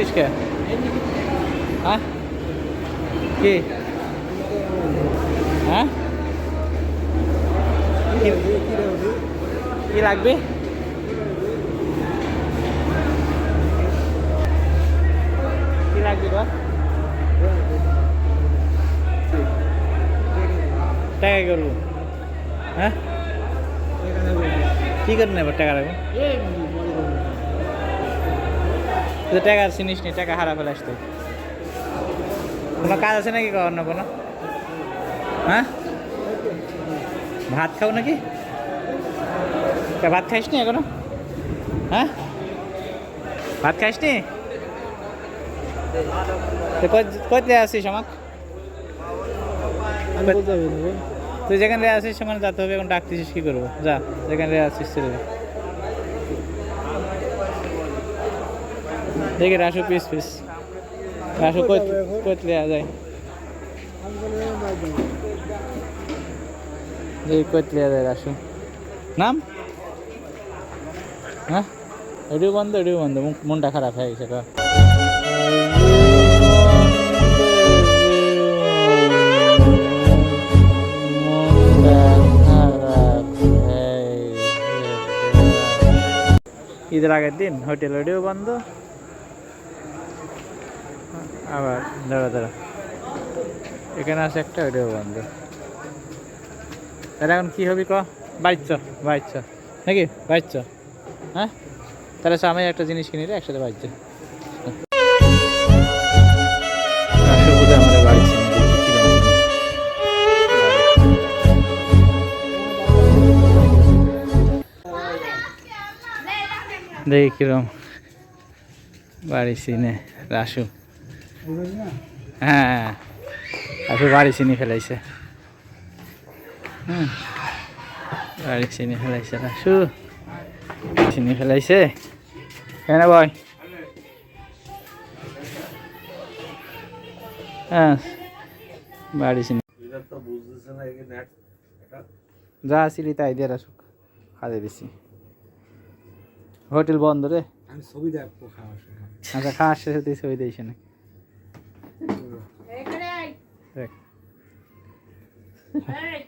ডাকছিস কে হ্যাঁ কি হ্যাঁ কি- লাগবে কি লাগবে গো টাকা করব হ্যাঁ কি করে নেবার টাকা রাখব তুই তো টাকা চিনিস নি টাকা হারা ফেলে আসতো কোনো কাজ আছে নাকি না কোনো? হ্যাঁ? ভাত খাও নাকি? তা ভাত খাইস নি এখনও? হ্যাঁ? ভাত খাইস নি? তো কোথায় আসিস আমাক? তুই যেখানে আসিস সেখানে যেতে হবে এখন ডাকতেছিস কি করব? যা যেখানে আসিস চলে দেখি রাসু পিস পিস। রাসু কোথায় যায়? দেখি কোথায় যায় রাসু। নাম? হ্যাঁ? এডিও বন্ধ এডিও বন্ধ। মনটা খারাপ হয়ে গেছে ঈদের আগের দিন হোটেল ওটিও বন্ধ। আবার, দাঁড়া দাঁড়া। এখানে আছে একটা ওটিও বন্ধ। তাহলে এখন কি হবি ক? বাইচ বাইচ নাকি? বাইচ হ্যাঁ? তাহলে আমি একটা জিনিস কিনি রে একসাথে বাইচ দেখি কিরম। বাড়ি চিনে রাসু। হ্যাঁ রাসু বাড়ি চিনি ফেলাইছে। হুম। বাড়ি চিনি ফেলাইছে রাসু চিনি ফেলাইছে। কেন বয় হ্যাঁ বাড়ি চিনি যা আসিলি তাই দিয়ে রাসুক খাদে দিছি। হোটেল বন্ধ রে। আমি ছবি দেখব খাওয়ার আচ্ছা খাওয়ার শেষে তুই ছবি দিস না দেখ এই